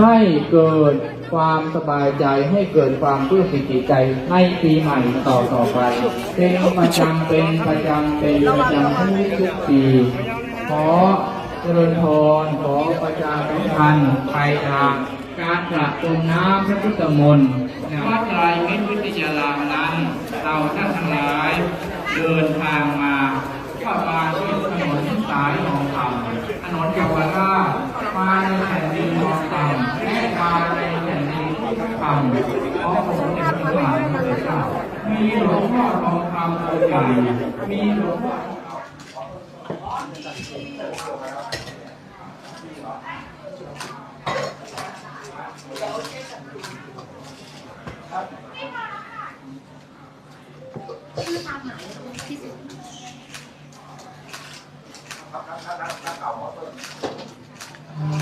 ให้เกิดความสบายใจให้เกิดความปลื้มปิติใจในปีใหม่ต่อต่อไปเป็นประจำเป็นประจำเป็นประจำทุกทุกปีขอเจริญพรขอประชาสัมพันธ์ไปทางการกระตุมน้ำพระพุทธมนต์วัดลายมิตรวิทยารามนั้น เราท่านทั้งหลาย เดินทางมาก็มาที่ถนนสายทองคำถนนเยาวราชำเพราะสมเด็จพระนางเจ้ามีหลวงพ่อทองคำองค์ใหญ่มีหลวงพ่อชื่อทางไหนที่สุดเยอะเกิน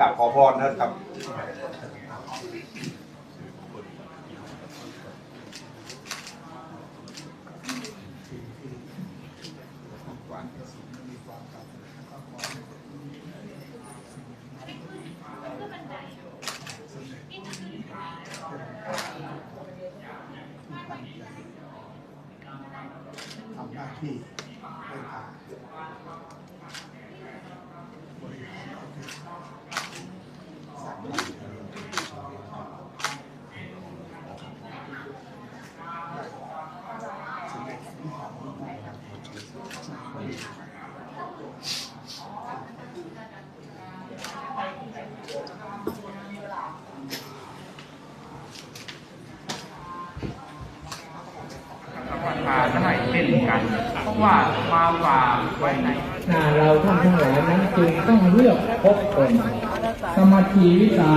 กราบขอพรนะครับทำหน้าที่ให้ผ่านบริหารประเทศสร้างบ้านเมืองสำเร็จที่ทำได้ครับสร้างบ้านเมือง มาได้ เช่นกัน เพราะว่ามาฝาไว้ในหน้าเราท่านทั้งหลายนั้นจึงต้องเลือกพบคนสมาธิวิชา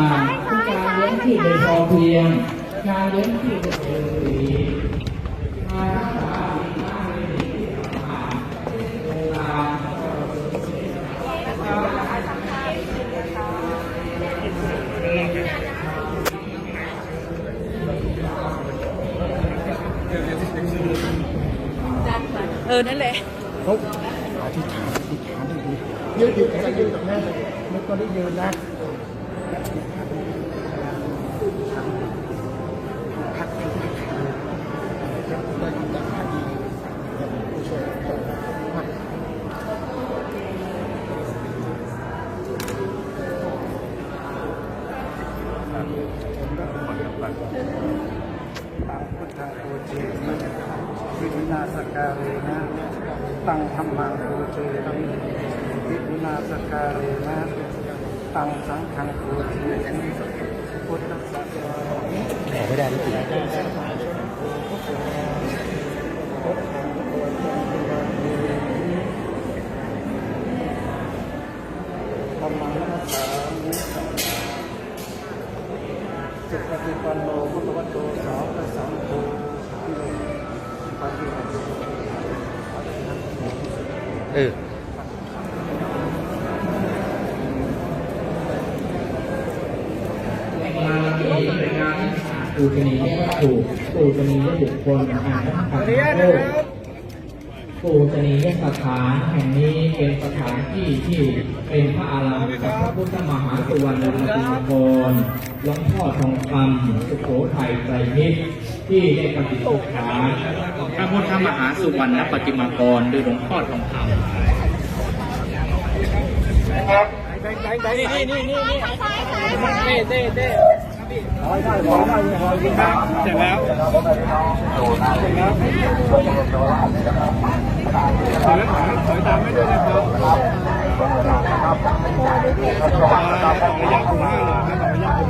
การเลี้ยงที่โดยพอเพียงการเลี้ยงที่โดยเพียง สการเรนะตังสังฆังโอเจนะพุทธสัจจะออกไม่ได้หรือเปล่าธรรมังนัสสามิสุปฏิปันโนพุทธวัตโตสาวกสังโฆที่ปฏิบัติเอองานที่ ปูชนียวัตถุปูชนียบุคคลอาหารขันโลกปูชนียสถานแห่งนี้เป็นสถานที่ที่เป็นพระอารามของพระพุทธมหาสุวรรณรัตนกรหลวงพ่อทองคำสุโขทัยไตรมิตรที่ได้ปฏิสถานพระพุทธมหาสุวรรณปฏิมากรโดยหลวงพ่อทองคำ ถ่ด้วยนะครับต่อระยะผมห้าหน่อยนะต่อระยะผม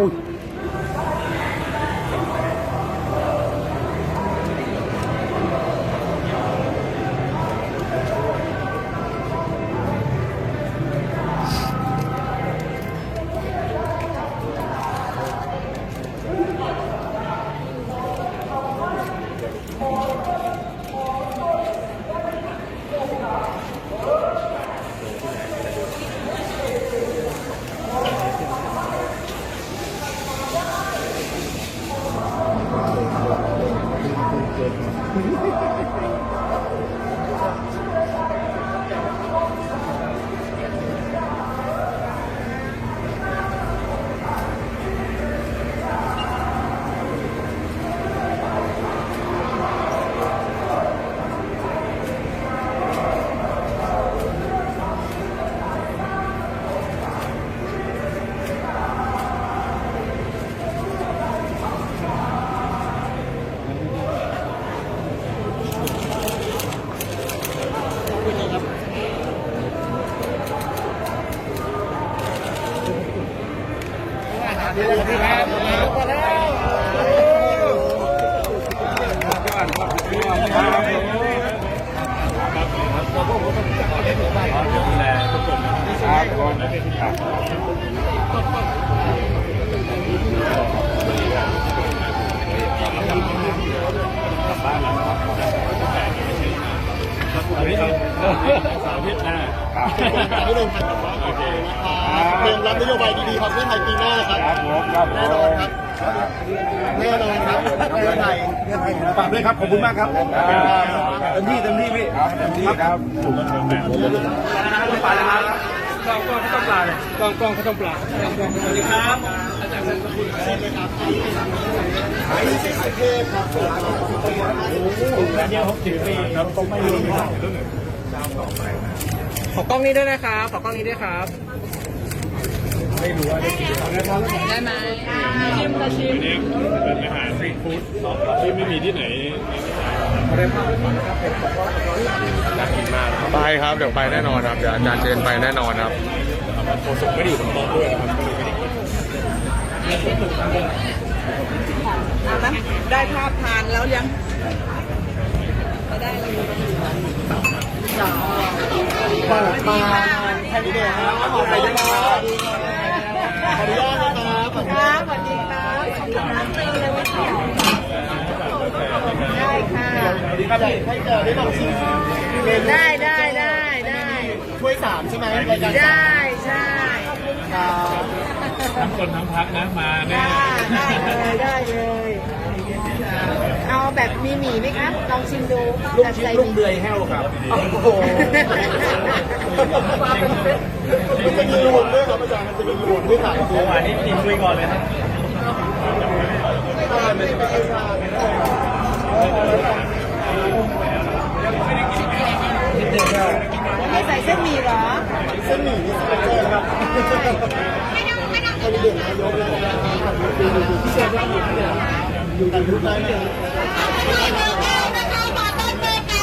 は。 เตรียมรับนโยบายดีๆของเพื่อไทยปีหน้าครับครับผมครับผมแน่นอนครับแน่นอนครับเพื่อไทยเพื่อไทยฝากด้วยครับ ขอบคุณมากครับเต็มที่เต็มที่พี่ครับเต็มที่ครับปลาเลยครับกล้องกล้องข้าวต้มปลาเลยกล้องกล้องข้าวต้มปลาสวัสดีครับอาจารย์สกุลเชิญเลยครับขายที่ขายเทพครับโอ้โหเดียวผมถือไปครับต้องไม่รู้ว่า ขอกล้องนี้ด้วยนะครับขอกล้องนี้ด้วยครับได้ได้ไหมชิมจะชิมเป็นอาหารสตรีฟู้ดที่ไม่มีที่ไหนไปครับเดี๋ยวไปแน่นอนครับเดี๋ยวอาจารย์เจนไปแน่นอนครับโฆษกไม่ได้อยู่บนโต๊ะด้วยนะครับได้กินเอาละได้ภาพทานแล้วยังไม่ได้เลย ปิดมาแคนดิเดตนะครัขอไปด้วยนะครับขออนุญาตนะครับสวัสดีครับสวัสดีครับเจอเลยไม่เขียวได้ค่ะให้เจอได้ลองชิมได้ได้ได้ได้ช่วยสามใช่ไหมได้ใช่ครับทั้งคนทั้งพักนะมาได้ได้เลยได้เลย เอาแบบมีหมี่ไหมคะลองชิมดูลูกแบบชิ้นใส่ลูกเดือยแห้วครับ โอ้โหมันจะมีรวมด้วยครับอาจารย์มันจะมีรวมด้วยถ่ายตัวอันนี้กินด้วยก่อนเลยครับไม่ใส่เส้นหมี่เหรอ เส้นหมี่นี่สเปเจอร์ครับไม่ต้องไม่ต้องคนเดือดนายกแล้วนะครับดูดูดูพิเศษมากอยู่ที่เนี่ยอยู่ในรูปได้เนี่ยไม่ต้องแก้วนะคะขอต้น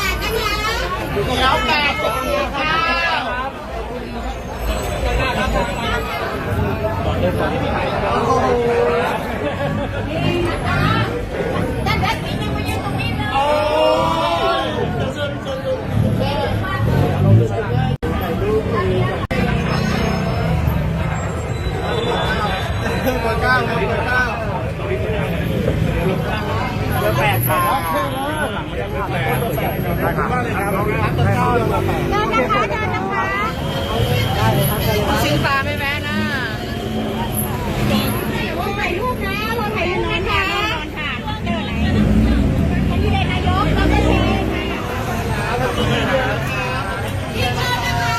เบอร์แปดนะคะแล้วแปดสิบค่ะด้านด้านนี้ยังมายืนตรงนี้เลยเบอร์เก้าครับเบอร์เก้าเบอร์แปดครับเดินนะคะเดินนะคะชิงปลาไม่แม้นะ ถ่ายรูปนะเราถ่ายรูปนะคะเดินไหนอันนี้เลยนายกเราจะเชิญค่ะยืนเชิญนะคะ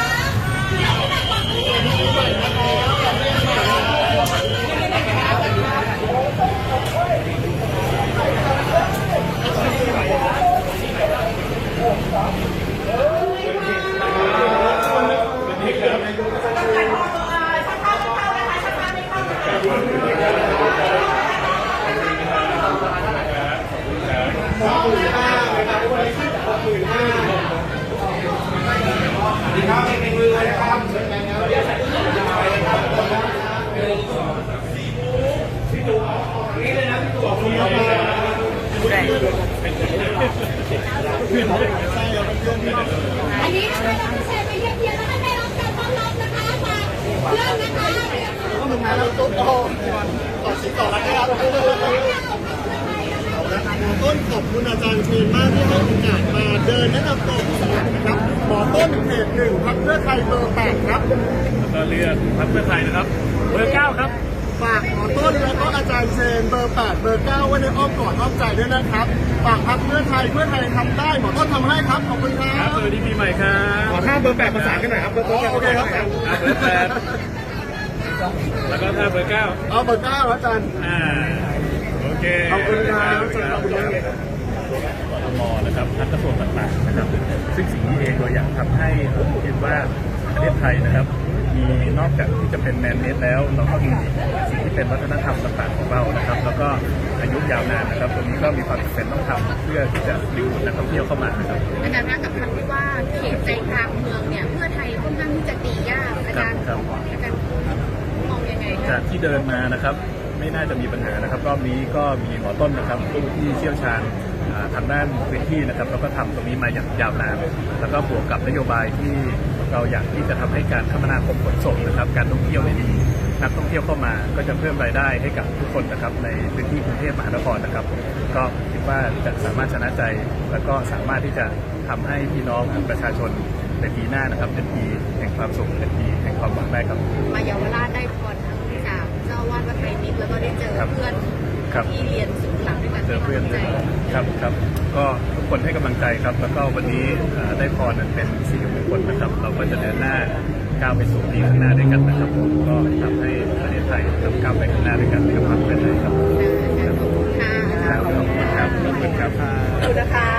อันนี้นะคะเราจะเชิญไปเยี่ยมเยียนแล้วก็ได้รับการต้อนรับนะคะมาเริ่มนะคะ มาแล้วตุ๊กโตต่อสีต่อแล้วครับต้นขอบ คุณอาจารย์เชนมากที่ให้โอกาสมาเดินแนะนำตัวผู้สมัครนะครับหมอต้นเขตหนึ่งพักเพื่อไทยเบอร์แปดครับก็เลือกพักเพื่อไทยนะครับ เบอร์เก้าครับฝากหมอต้นแล้วก็อาจารย์เชนเบอร์แปดเบอร์เก้าไว้ในอ้อมกอดอ้อมใจด้วยนะครับฝากพักเพื่อไทยเพื่อไทยทำได้หมอต้นทำให้ครับขอบคุณครัครับบสวัสดีปีใหม่ครับขอท่าเบอร์แปดภาษานกันหน่อยครับเบอร์ต้นโอเคครับอะเบอร์แปดแล้วก็ถ้าเบอร์เก้าเอาเบอร์เก้าอาจารย์อ่าโอเคขอบคุณครับขอบคุณครับ กทมนะครับทางกระทรวงต่างๆนะครับ ซึ่งสิ่งนี้เองเราอยากทำให้ผมเห็นว่าประเทศไทยนะครับ มีนอกจากที่จะเป็นแมนเมดแล้ว เราก็มีสิ่งที่เป็นวัฒนธรรมต่างๆของเรานะครับ แล้วก็อายุยาวนานนะครับ ตรงนี้ก็มีความจำเป็นต้องทำเพื่อที่จะดึงดูดนักท่องเที่ยวเข้ามานะครับอาจารย์คะกับคำที่ว่าเขตใจกลางเมืองเนี่ยเพื่อไทยค่อนข้างที่จะตียากอาจารย์ครับอาจารย์มองยังไงคะจากที่เดินมานะครับไม่น่าจะมีปัญหานะครับรอบนี้ก็มีหมอต้นนะครับผู้ที่เชี่ยวชาญอ่า ทางด้านพื้นที่นะครับแล้วก็ทำตรงนี้มาอย่างยาวนานแล้วก็บวกกับนโยบายที่เราอยากที่จะทำให้การคมนาคมขนส่งนะครับ การท่องเที่ยวได้ดีนักท่องเที่ยวเข้ามาก็จะเพิ่มรายได้ให้กับทุกคนนะครับในพื้นที่กรุงเทพมหานครนะครับ ก็คิดว่าจะสามารถชนะใจ แล้วก็สามารถที่จะทำให้พี่น้องประชาชนในปีหน้านะครับเป็นปีแห่งความสุขเป็นปีแห่งความหวังได้ครับ มาเยาวราชได้พรทั้งจากเจ้าอาวาดวัดไตรมิตรแล้วก็ได้เจอครับเพื่อนครับที่เรียนสูง เจอเพื่อนด้วยครับครับ ก็ทุกคนให้กำลังใจครับ แล้วก็วันนี้ได้พรเป็นสิ่งมงคลนะครับ เราก็จะเดินหน้าก้าวไปสู่ปีข้างหน้าด้วยกันนะครับผมก็ทำให้ประเทศไทยก้าวไปข้างหน้าด้วยกันนะครับขอบคุณครับขอบคุณครับขอบคุณครับ